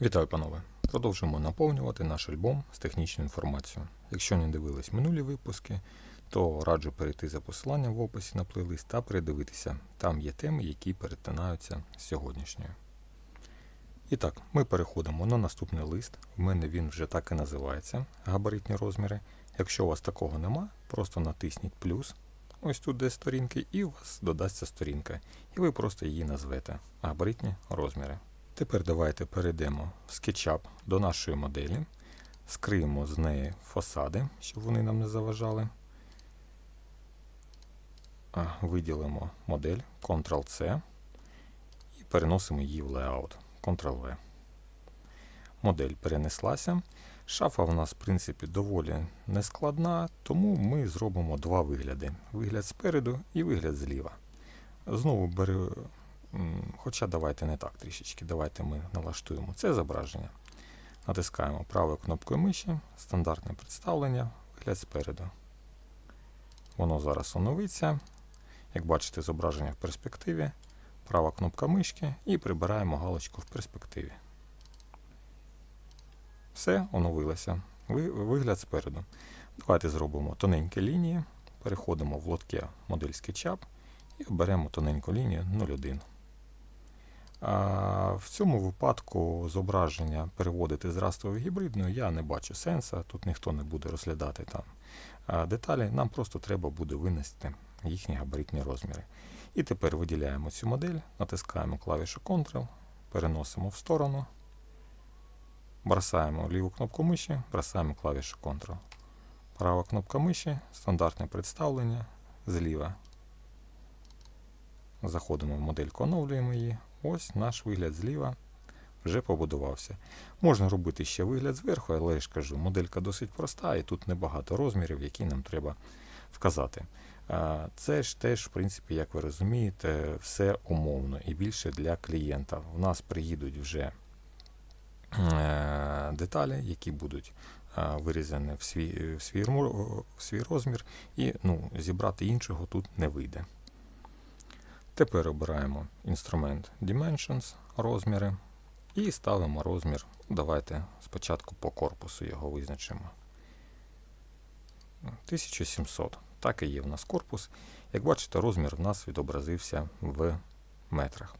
Вітаю, панове! Продовжуємо наповнювати наш альбом з технічною інформацією. Якщо не дивились минулі випуски, то раджу перейти за посиланням в описі на плейлист та передивитися. Там є теми, які перетинаються з сьогоднішньою. І так, ми переходимо на наступний лист. В мене він вже так і називається габаритні розміри. Якщо у вас такого нема, просто натисніть плюс. Ось тут де сторінки, і у вас додасться сторінка. І ви просто її назвете габаритні розміри. Тепер давайте перейдемо в SketchUp до нашої моделі, скриємо з неї фасади, щоб вони нам не заважали. Виділимо модель Ctrl-C і переносимо її в Layout Ctrl-V. Модель перенеслася. Шафа в нас, в принципі, доволі нескладна, тому ми зробимо два вигляди: вигляд спереду і вигляд зліва. Знову беру М, Хоча давайте не так трішечки. Давайте ми налаштуємо це зображення. Натискаємо правою кнопкою миші, стандартне представлення, вигляд спереду. Воно зараз оновиться. Як бачите, зображення в перспективі, права кнопка мишки і прибираємо галочку в перспективі. Все, оновилося. Вигляд спереду. Давайте зробимо тоненькі лінії, переходимо в лотке модель SketchUp і оберемо тоненьку лінію 0,1. В цьому випадку зображення переводити з растрової гібридної я не бачу сенсу. Тут ніхто не буде розглядати там деталі. Нам просто треба буде винести їхні габаритні розміри. І тепер виділяємо цю модель, натискаємо клавішу Ctrl, переносимо в сторону, бросаємо ліву кнопку миші, бросаємо клавішу Ctrl. Права кнопка миші, стандартне представлення зліва. Заходимо в модельку, оновлюємо її. Ось наш вигляд зліва вже побудувався. Можна робити ще вигляд зверху, але я ж кажу, моделька досить проста і тут небагато розмірів, які нам треба вказати. Це ж теж, в принципі, як ви розумієте, все умовно і більше для клієнта. У нас приїдуть вже е, деталі, які будуть вирізані в свій, в свій, в свій розмір, і ну, зібрати іншого тут не вийде. Тепер обираємо інструмент Dimensions, розміри, і ставимо розмір. Давайте спочатку по корпусу його визначимо. 1700. Так і є в нас корпус. Як бачите, розмір в нас відобразився в метрах.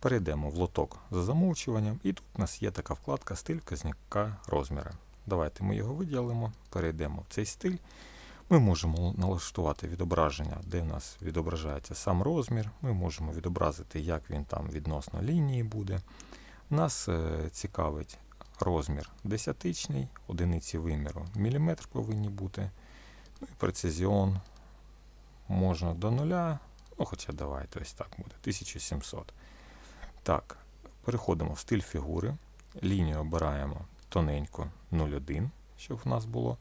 Перейдемо в лоток за замовчуванням, і тут у нас є така вкладка стиль вказника розміра. Давайте ми його виділимо, перейдемо в цей стиль. Ми можемо налаштувати відображення, де в нас відображається сам розмір. Ми можемо відобразити, як він там відносно лінії буде. Нас е, цікавить розмір десятичний, одиниці виміру міліметр повинні бути. Ну і прецизіон можна до нуля. Ну, хоча давайте ось так буде. 1700. Так, переходимо в стиль фігури. Лінію обираємо тоненьку 0,1, щоб в нас було.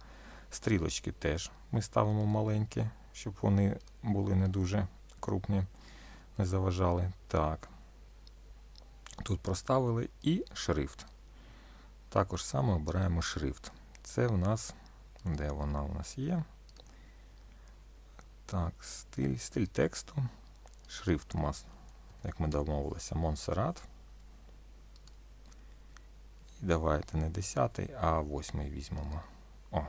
Стрілочки теж ми ставимо маленькі, щоб вони були не дуже крупні, не заважали. Так. Тут проставили і шрифт. Також саме обираємо шрифт. Це в нас, де вона у нас є? Так, стиль, стиль тексту. Шрифт у нас, як ми домовилися, Монсеррат. І давайте не 10, а 8 візьмемо. О,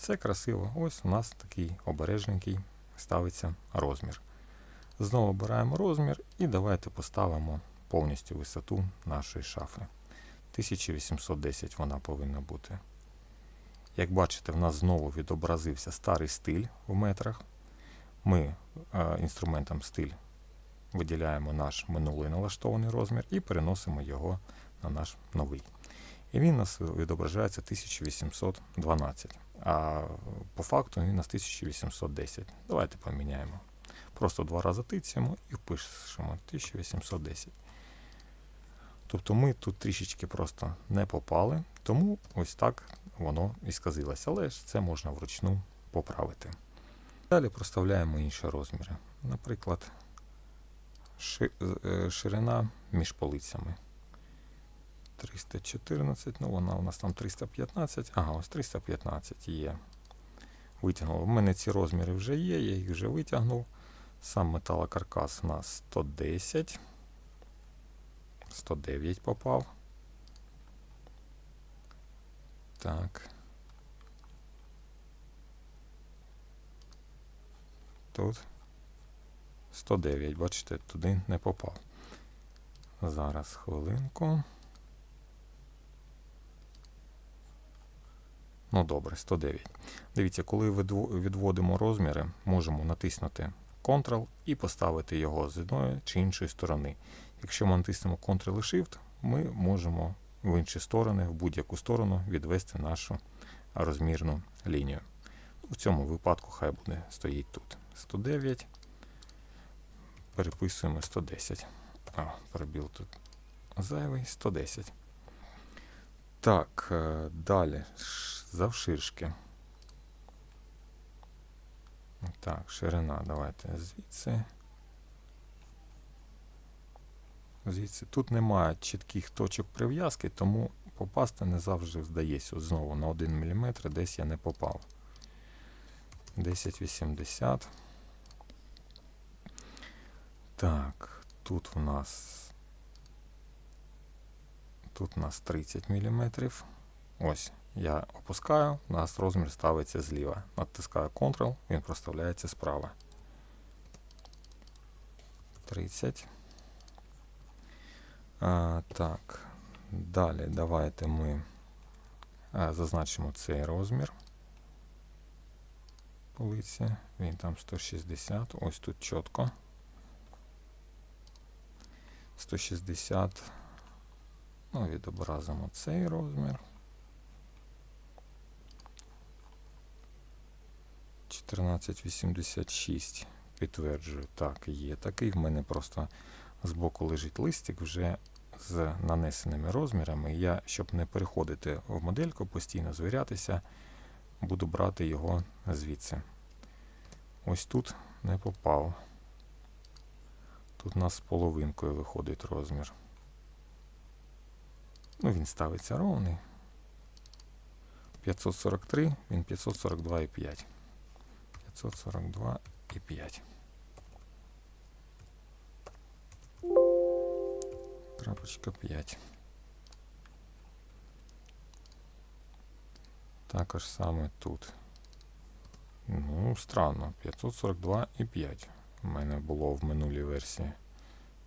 все красиво. Ось у нас такий обережненький ставиться розмір. Знову обираємо розмір і давайте поставимо повністю висоту нашої шафи. 1810 вона повинна бути. Як бачите, в нас знову відобразився старий стиль в метрах. Ми е, інструментом стиль виділяємо наш минулий налаштований розмір і переносимо його на наш новий. І він у нас відображається 1812. А по факту він у нас 1810. Давайте поміняємо. Просто два рази тицяємо і впишемо 1810. Тобто ми тут трішечки просто не попали, тому ось так воно і сказилося. Але ж це можна вручну поправити. Далі проставляємо інші розміри. Наприклад, е, ширина між полицями. 314, ну вона у нас там 315. Ага, ось 315 є. Витягнув. У мене ці розміри вже є, я їх вже витягнув. Сам металокаркас у нас 110. 109 попав. Так. Тут 109, бачите, туди не попав. Зараз хвилинку. Ну добре, 109. Дивіться, коли відводимо розміри, можемо натиснути Ctrl і поставити його з одної чи іншої сторони. Якщо ми натиснемо Ctrl і Shift, ми можемо в інші сторони, в будь-яку сторону відвести нашу розмірну лінію. В цьому випадку хай буде стоїть тут 109. Переписуємо 110. А, пробіл тут зайвий 110. Так, е, далі. Завширшки. Так, ширина. Давайте звідси. Звідси. Тут немає чітких точок прив'язки, тому попасти не завжди вдається. От знову на 1 мм десь я не попав. 1080. Так, тут у нас. Тут у нас 30 мм. Ось, я опускаю, у нас розмір ставиться зліва. Натискаю Ctrl, він проставляється справа. 30. А, так, далі давайте ми а, зазначимо цей розмір полиці. Він там 160. Ось тут чітко. 160. Ну, відобразимо цей розмір. 1486. Підтверджую, так, є такий. В мене просто збоку лежить листик вже з нанесеними розмірами. Я, щоб не переходити в модельку, постійно звірятися, буду брати його звідси. Ось тут не попав. Тут у нас з половинкою виходить розмір. Ну, він ставиться ровний. 543, він 542,5. 542,5. Крапочка 5. Також саме тут. Ну, странно, 542,5 у мене було в минулій версії.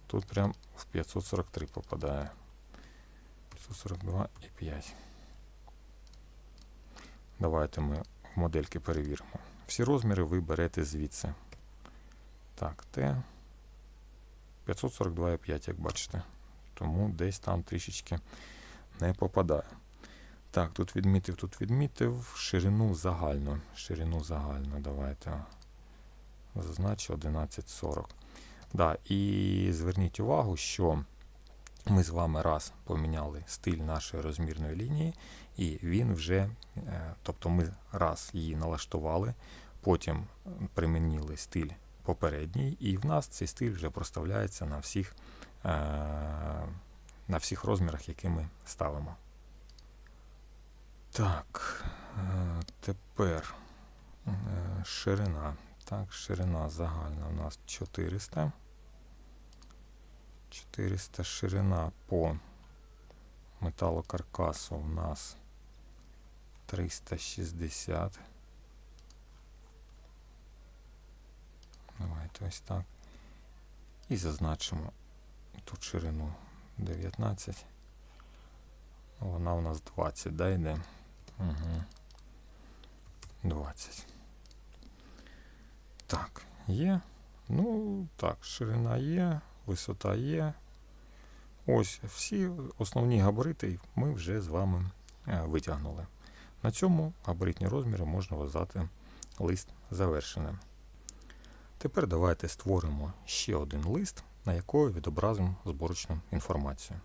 Тут прям в 543 попадає. 542,5. Давайте ми в модельки перевіримо. Всі розміри ви берете звідси. Так, Т 542,5, як бачите. Тому десь там трішечки не попадає. Так, тут відмітив, тут відмітив. Ширину загальну. Ширину загальну. Давайте зазначу 1140. Да, і зверніть увагу, що ми з вами раз поміняли стиль нашої розмірної лінії, і він вже, е, тобто ми раз її налаштували, потім примінили стиль попередній, і в нас цей стиль вже проставляється на всіх, е, на всіх розмірах, які ми ставимо. Так, е, тепер ширина. Так, ширина загальна у нас 400. 400 ширина по металокаркасу у нас 360. Давайте ось так. І зазначимо тут ширину 19. Вона у нас 20, да, йде? Угу. 20. Так, є. Ну, так, ширина є, висота є. Ось всі основні габарити ми вже з вами е, витягнули. На цьому габаритні розміри можна вважати лист завершеним. Тепер давайте створимо ще один лист, на якого відобразимо зборочну інформацію.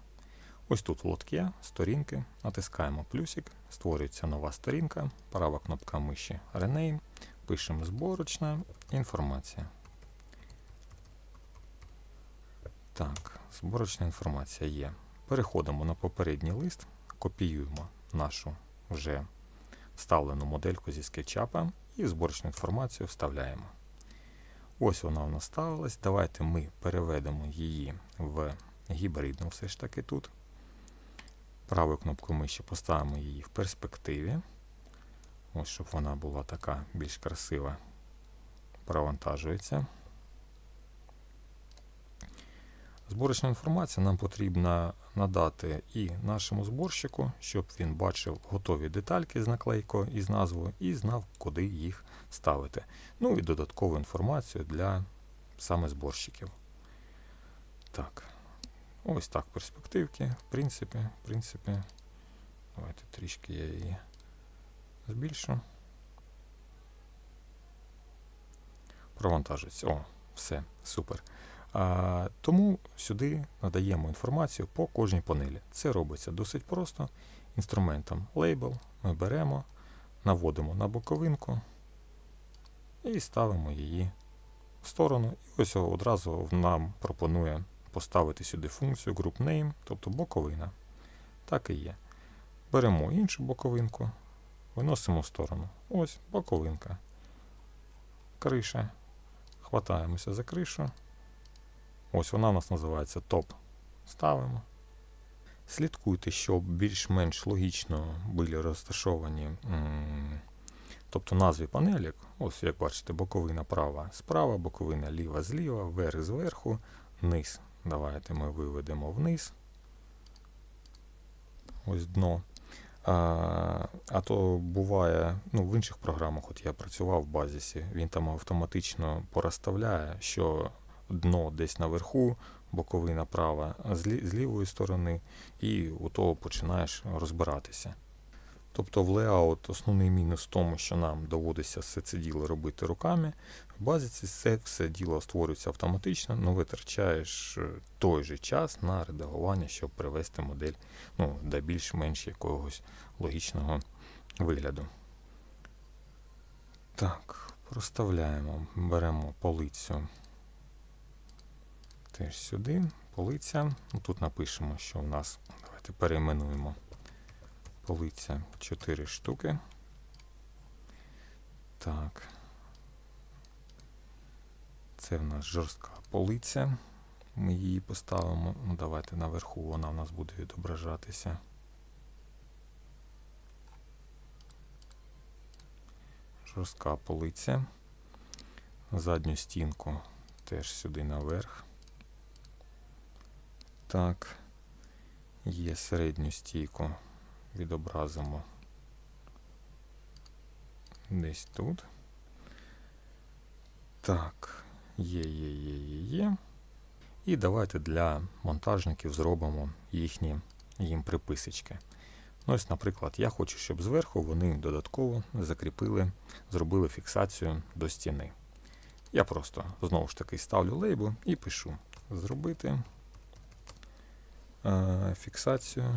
Ось тут лотке сторінки, натискаємо плюсик, створюється нова сторінка, права кнопка миші Rename, пишемо зборочна інформація. Так, зборочна інформація є. Переходимо на попередній лист, копіюємо нашу вже вставлену модельку зі скетчапа і зборочну інформацію вставляємо. Ось вона у нас ставилась. Давайте ми переведемо її в гібридну все ж таки тут. правою кнопкою миші поставимо її в перспективі. Ось, щоб вона була така більш красива. Провантажується. Зборочна інформація нам потрібно надати і нашому зборщику, щоб він бачив готові детальки з наклейкою і з назвою, і знав, куди їх ставити. Ну і додаткову інформацію для саме зборщиків. Так, ось так перспективки. В принципі, в принципі, давайте трішки я її збільшу. Провантажується. О, все, супер. А, Тому сюди надаємо інформацію по кожній панелі. Це робиться досить просто. Інструментом Label ми беремо, наводимо на боковинку і ставимо її в сторону. І ось одразу нам пропонує поставити сюди функцію Group Name, тобто боковина. Так і є. Беремо іншу боковинку, виносимо в сторону. Ось боковинка. Криша. Хватаємося за кришу. Ось вона у нас називається топ. Ставимо. Слідкуйте, щоб більш-менш логічно були розташовані, тобто назви панелік. Ось, як бачите, боковина права справа, боковина ліва зліва, верх зверху, низ. Давайте ми виведемо вниз. Ось дно. А а то буває, ну в інших програмах, от я працював в базісі, він там автоматично порозставляє, що дно десь наверху, боковина права з, лі, з лівої сторони, і у того починаєш розбиратися. Тобто в леаут основний мінус в тому, що нам доводиться все це діло робити руками. В базі це все діло створюється автоматично, але витрачаєш е, той же час на редагування, щоб привести модель ну, до більш-менш якогось логічного вигляду. Так, проставляємо, беремо полицю теж сюди, полиця. Ну, тут напишемо, що в нас, давайте перейменуємо полиця 4 штуки. Так. Це в нас жорстка полиця. Ми її поставимо. Ну, Давайте наверху вона в нас буде відображатися. Жорстка полиця. Задню стінку теж сюди наверх. Так, є середню стійку, відобразимо десь тут. Так, є, є, є, є, є. І давайте для монтажників зробимо їхні їм приписочки. Ну, ось, наприклад, я хочу, щоб зверху вони додатково закріпили, зробили фіксацію до стіни. Я просто знову ж таки ставлю лейбл і пишу зробити фіксацію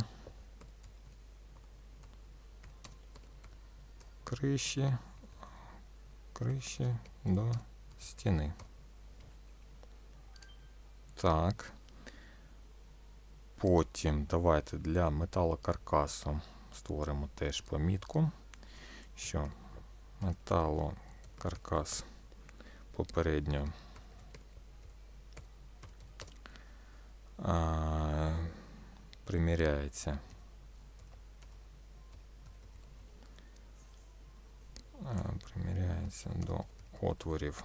криші, криші до стіни. Так. Потім давайте для металокаркасу створимо теж помітку, що металокаркас попередньо а, приміряється. Приміряється до отворів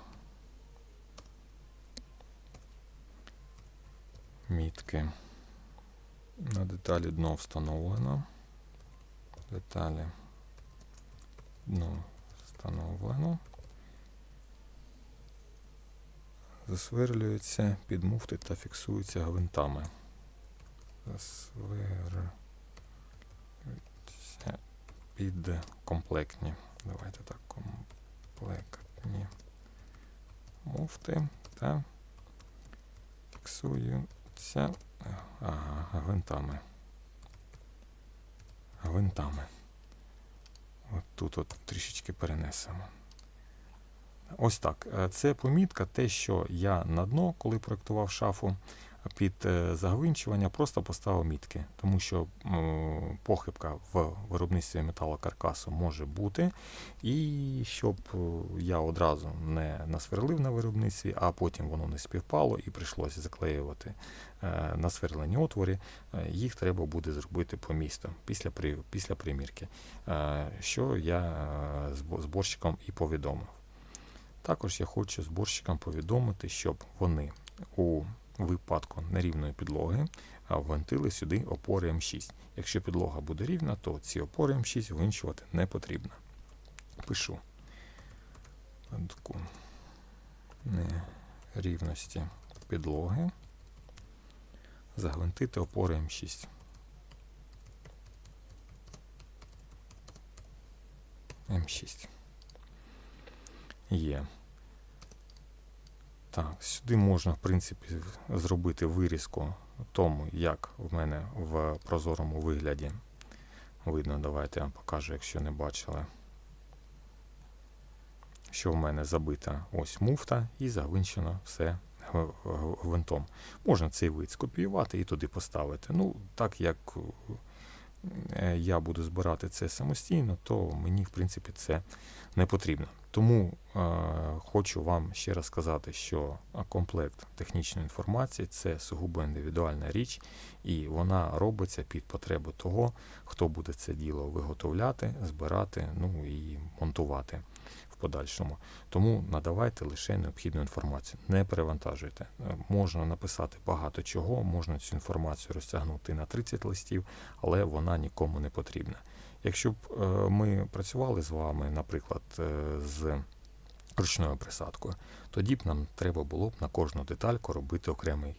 мітки. На деталі дно встановлено. Деталі дно встановлено. Засверлюються під муфти та фіксуються гвинтами. Засверлюються під комплектні. Давайте так, комплектні муфти та фіксуються ага, гвинтами. Гвинтами. От тут от трішечки перенесемо. Ось так. Е, це помітка, те, що я на дно, коли проєктував шафу, під е, загвинчування просто поставив мітки, тому що похибка в виробництві металокаркасу може бути. І щоб е, я одразу не насверлив на виробництві, а потім воно не співпало і прийшлося заклеювати насверлені отвори, їх треба буде зробити по місту після, після примірки, що я збо- зборщикам і повідомив. Також я хочу зборщикам повідомити, щоб вони у випадку нерівної підлоги ввинтили сюди опори М6. Якщо підлога буде рівна, то ці опори М6 винчувати не потрібно. Пишу таку нерівності підлоги. Загвинтити опори М6. М6. Є. Так, сюди можна, в принципі, зробити вирізку тому, як в мене в прозорому вигляді видно. Давайте я вам покажу, якщо не бачили. Що в мене забита ось муфта і загвинчено все гвинтом. Можна цей вид скопіювати і туди поставити. Ну, так як е, я буду збирати це самостійно, то мені, в принципі, це не потрібно. Тому е, хочу вам ще раз сказати, що е, комплект технічної інформації це сугубо індивідуальна річ, і вона робиться під потребу того, хто буде це діло виготовляти, збирати, ну і монтувати подальшому. Тому надавайте лише необхідну інформацію. Не перевантажуйте. Е, Можна написати багато чого, можна цю інформацію розтягнути на 30 листів, але вона нікому не потрібна. Якщо б е, ми працювали з вами, наприклад, е, з ручною присадкою, тоді б нам треба було б на кожну детальку робити окремий,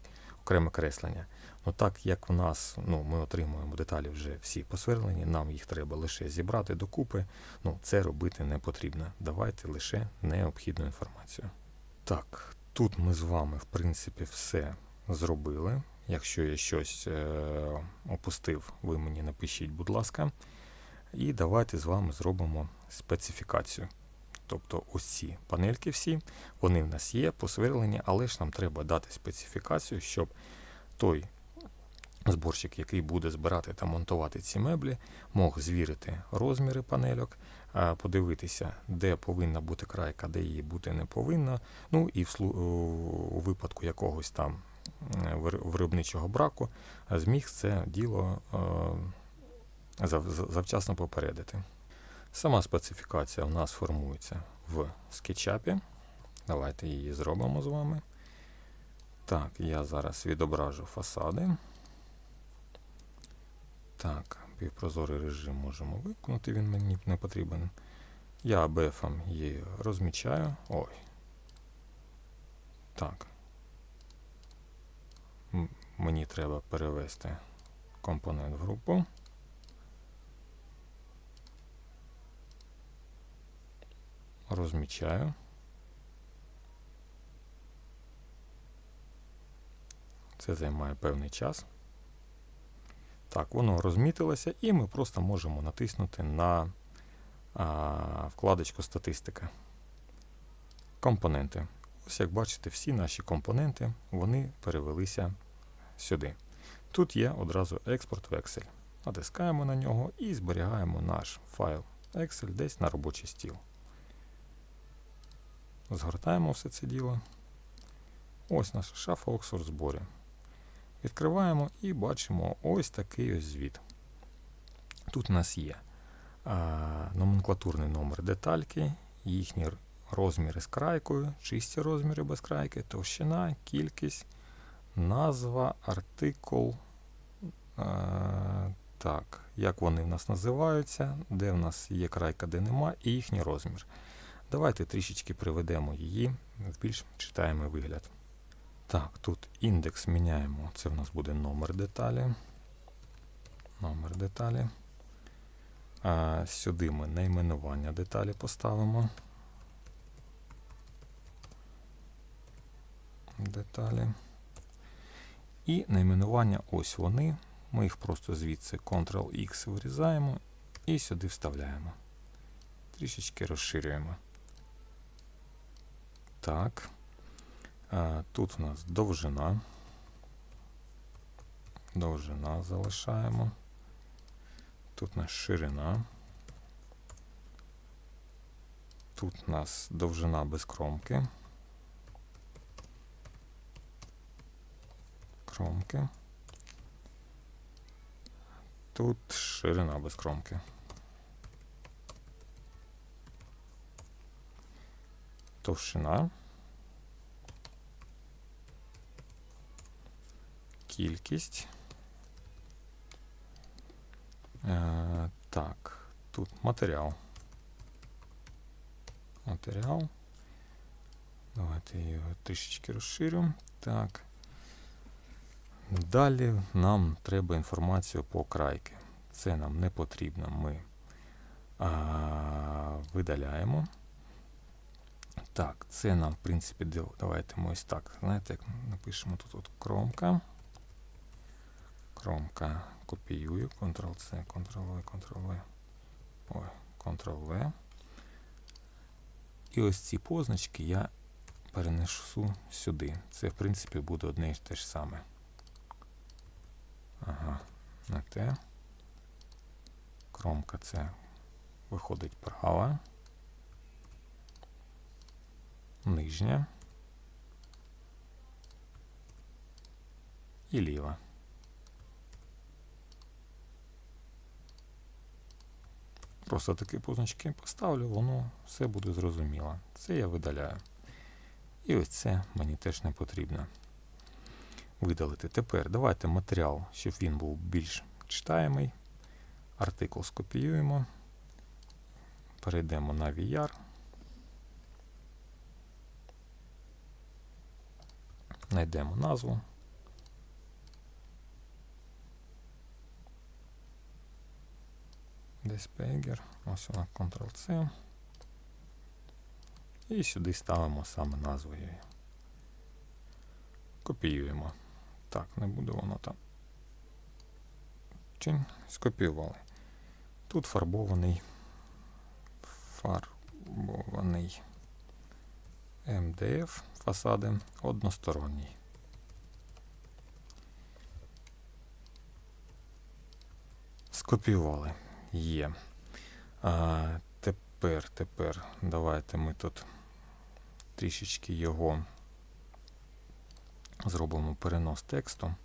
окреме креслення. Ну так як в нас ну, ми отримуємо деталі вже всі посверлені, нам їх треба лише зібрати докупи, ну це робити не потрібно. Давайте лише необхідну інформацію. Так, тут ми з вами, в принципі, все зробили. Якщо я щось е, опустив, ви мені напишіть, будь ласка. І давайте з вами зробимо специфікацію. Тобто ці панельки всі, вони в нас є, посверлені, але ж нам треба дати специфікацію, щоб той зборщик, який буде збирати та монтувати ці меблі, мог звірити розміри панельок, подивитися, де повинна бути крайка, де її бути не повинно. Ну і у випадку якогось там е, виробничого браку зміг це діло е, зав- зав- завчасно попередити. Сама специфікація у нас формується в скетчапі. Давайте її зробимо з вами. Так, я зараз відображу фасади. Так, півпрозорий режим можемо виконати, він мені не потрібен. Я бефом її розмічаю. Ой. Так. Мені треба перевести компонент в групу. Розмічаю. Це займає певний час. Так, воно розмітилося, і ми просто можемо натиснути на а, вкладочку статистика. Компоненти. Ось як бачите, всі наші компоненти вони перевелися сюди. Тут є одразу експорт в Excel. Натискаємо на нього і зберігаємо наш файл Excel десь на робочий стіл. Згортаємо все це діло. Ось наша шафа Oxford зборі. Відкриваємо і бачимо ось такий ось звіт. Тут у нас є а, номенклатурний номер детальки, їхні розміри з крайкою, чисті розміри без крайки, товщина, кількість, назва, артикул. А, так, як вони в нас називаються, де в нас є крайка, де нема, і їхній розмір. Давайте трішечки приведемо її в більш читаємий вигляд. Так, тут індекс міняємо. Це в нас буде номер деталі. Номер деталі. А сюди ми найменування деталі поставимо. Деталі. І найменування ось вони. Ми їх просто звідси Ctrl-X вирізаємо і сюди вставляємо. Трішечки розширюємо. Так. А, Тут у нас довжина. довжина залишаємо. Тут у нас ширина. Тут у нас довжина без кромки. Кромки. Тут ширина без кромки. Товщина. Кількість. Е, так, тут матеріал. Матеріал. Давайте його трішечки розширю. Так. Далі нам треба інформацію по крайки. Це нам не потрібно. Ми а, видаляємо. Так, це нам, в принципі, давайте ми ось так. Знаєте, як напишемо тут от кромка. Кромка копіюю, Ctrl-C, Ctrl-V, Ctrl-V. Ой, Ctrl-V. І ось ці позначки я перенесу сюди. Це, в принципі, буде одне і те ж саме. Ага, не те. Кромка це виходить права. Нижня. І ліва. Просто такі позначки поставлю, воно все буде зрозуміло. Це я видаляю. І ось це мені теж не потрібно видалити. Тепер давайте матеріал, щоб він був більш читаємий. Артикул скопіюємо. Перейдемо на VR. Знайдемо назву. Десь Pegger. Ось вона Ctrl-C. І сюди ставимо саме назву її. Копіюємо. Так, не буде воно там. Чинь скопіювали. Тут фарбований. Фарбований МДФ фасади односторонній. Скопіювали. Є. А, тепер, тепер, давайте ми тут трішечки його зробимо перенос тексту.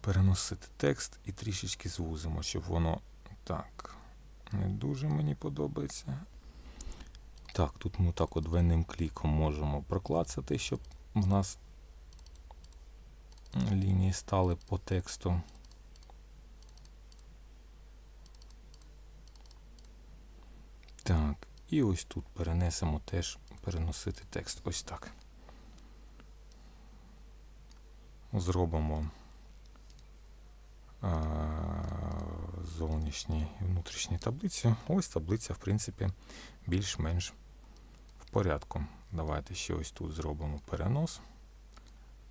Переносити текст і трішечки звузимо, щоб воно так не дуже мені подобається. Так, тут ми так от двойним кліком можемо проклацати, щоб в нас лінії стали по тексту. Так, і ось тут перенесемо теж переносити текст. Ось так. Зробимо а, зовнішні і внутрішні таблиці. Ось таблиця, в принципі, більш-менш порядку. Давайте ще ось тут зробимо перенос.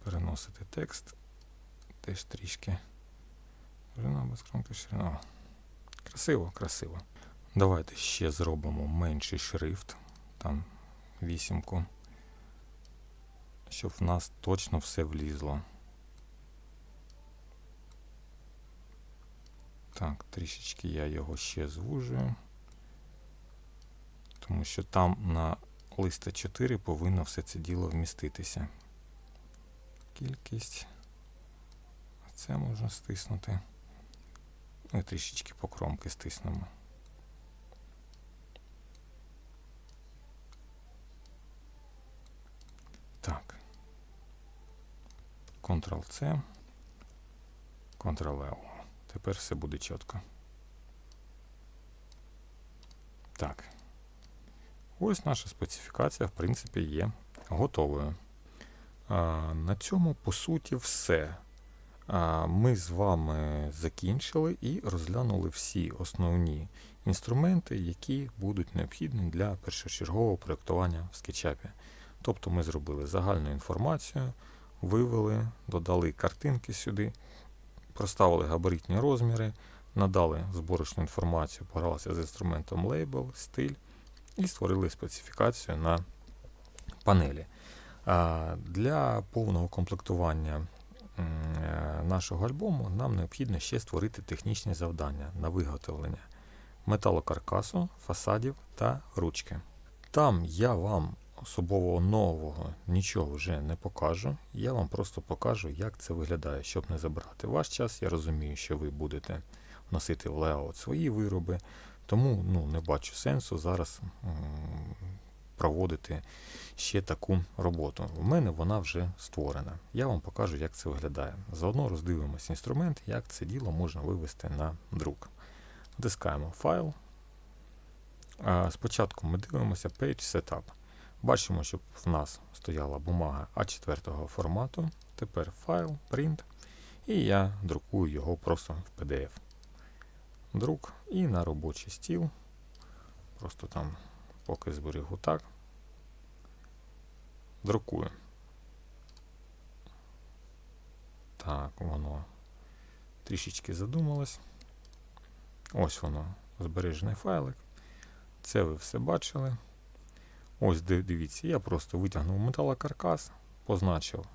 Переносити текст. Теж трішки. Ширина без кромки ширина. Красиво, красиво. Давайте ще зробимо менший шрифт, там вісімку, щоб в нас точно все влізло. Так, трішечки я його ще звужую, тому що там на листа 4 повинно все це діло вміститися. Кількість. Це можна стиснути. Ну і трішечки по кромки стиснемо. Так. Ctrl-C. Ctrl-L. Тепер все буде чітко. Так. Ось наша специфікація, в принципі, є готовою. На цьому, по суті, все. Ми з вами закінчили і розглянули всі основні інструменти, які будуть необхідні для першочергового проєктування в скетчапі. Тобто ми зробили загальну інформацію, вивели, додали картинки сюди, проставили габаритні розміри, надали зборочну інформацію, погралися з інструментом Label, стиль і створили специфікацію на панелі. Для повного комплектування е, нашого альбому нам необхідно ще створити технічні завдання на виготовлення металокаркасу, фасадів та ручки. Там я вам особового нового нічого вже не покажу. Я вам просто покажу, як це виглядає, щоб не забрати ваш час. Я розумію, що ви будете носити в леаут свої вироби, тому ну, не бачу сенсу зараз проводити ще таку роботу. У мене вона вже створена. Я вам покажу, як це виглядає. Заодно роздивимось інструмент, як це діло можна вивести на друк. Натискаємо файл. Спочатку ми дивимося Page Setup. Бачимо, щоб в нас стояла бумага А4 формату. Тепер файл, Print. І я друкую його просто в PDF. Друк і на робочий стіл. Просто там поки зберігу так. Друкую. Так, воно трішечки задумалось. Ось воно, збережений файлик. Це ви все бачили. Ось дивіться, я просто витягнув металокаркас, позначив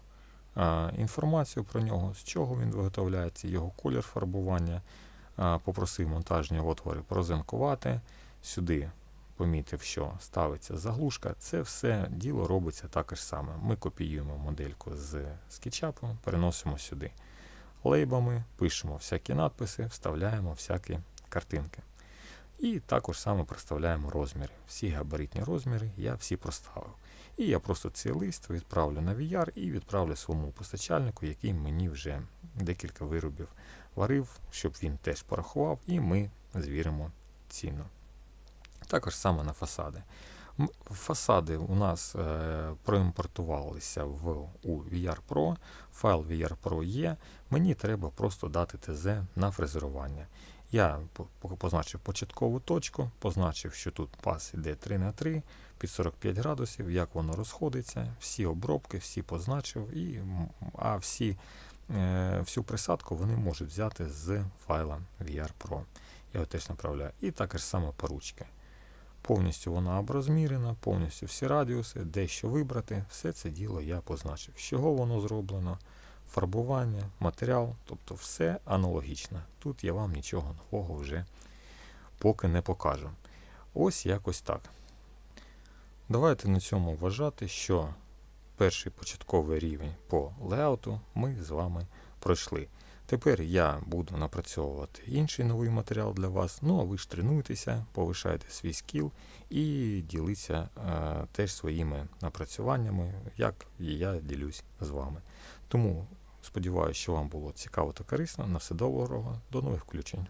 а, інформацію про нього, з чого він виготовляється, його колір фарбування. Попросив монтажні отвори прозенкувати. Сюди помітив, що ставиться заглушка. Це все діло робиться також саме. Ми копіюємо модельку з скетчапу, переносимо сюди. Лейбами пишемо всякі надписи, вставляємо всякі картинки. І також саме проставляємо розміри. Всі габаритні розміри я всі проставив. І я просто цей лист відправлю на VR і відправлю своєму постачальнику, який мені вже декілька виробів варив, щоб він теж порахував, і ми звіримо ціну. Також саме на фасади. Фасади у нас е, проімпортувалися в, у VR Pro. Файл VR Pro є. Мені треба просто дати ТЗ на фрезерування. Я по- по- позначив початкову точку, позначив, що тут пас іде 3 на 3 під 45 градусів, як воно розходиться, всі обробки, всі позначив, і, а всі, всю присадку вони можуть взяти з файла VR Pro. Я його теж направляю. І також саме по ручки. Повністю вона оброзмірена, повністю всі радіуси, де що вибрати, все це діло я позначив. З чого воно зроблено, фарбування, матеріал, тобто все аналогічно. Тут я вам нічого нового вже поки не покажу. Ось якось так. Давайте на цьому вважати, що перший початковий рівень по леауту ми з вами пройшли. Тепер я буду напрацьовувати інший новий матеріал для вас. Ну а ви ж тренуйтеся, повишайте свій скіл і діліться е, теж своїми напрацюваннями, як і я ділюсь з вами. Тому сподіваюся, що вам було цікаво та корисно. На все доброго, до нових включень.